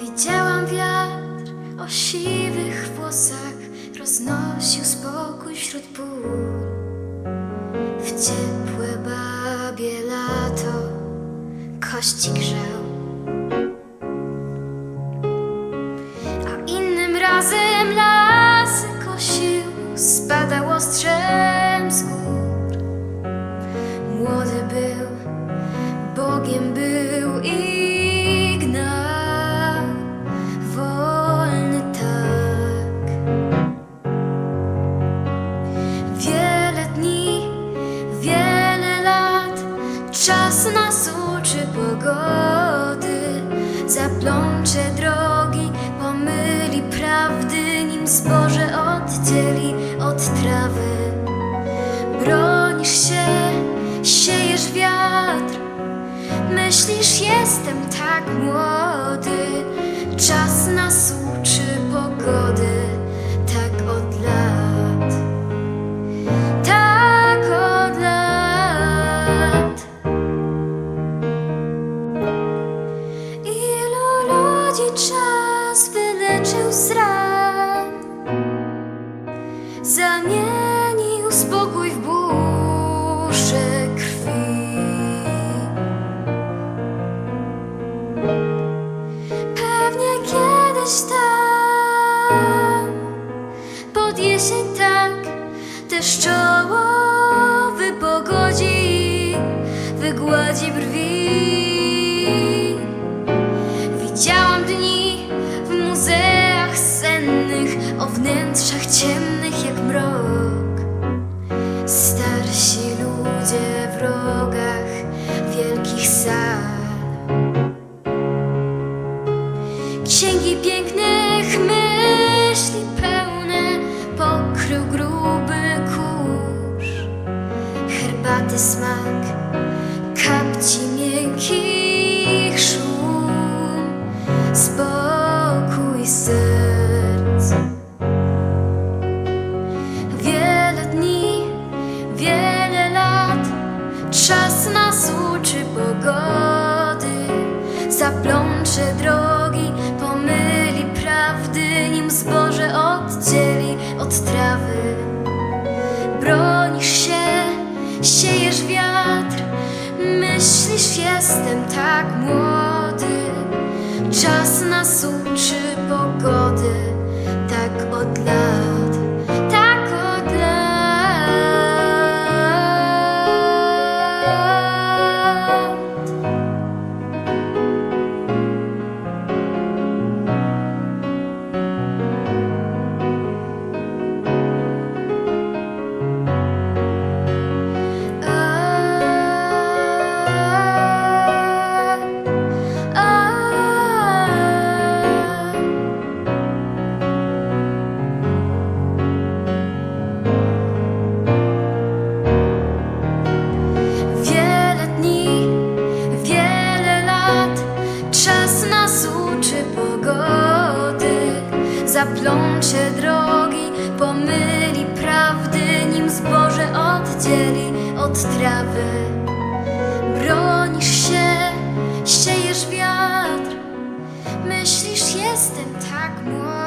Widziałam wiatr o siwych włosach. Roznosił spokój wśród pól. W czas nas uczy pogody, zaplącze drogi, pomyli prawdy, nim zboże oddzieli od trawy. Bronisz się, siejesz wiatr, myślisz jestem tak młody. Czas nas uczy pogody, czas wyleczył z zamienił spokój w burzę krwi. Pewnie kiedyś tam, pod jesień tak, deszczowy pogodzi, wygładzi brwi. Ciemnych jak mrok. Starsi ludzie w rogach wielkich sal. Księgi pięknych myśli pełne pokrył gruby kurz. Herbaty smak, kapci miękkich Zaplącze drogi, pomyli prawdy, nim zboże oddzieli od trawy. Bronisz się, siejesz wiatr, myślisz jestem tak młody. Czas nas uczy pogody, zaplącze drogi, pomyli prawdy, nim zboże oddzieli od trawy. Bronisz się, siejesz wiatr, myślisz jestem tak młody.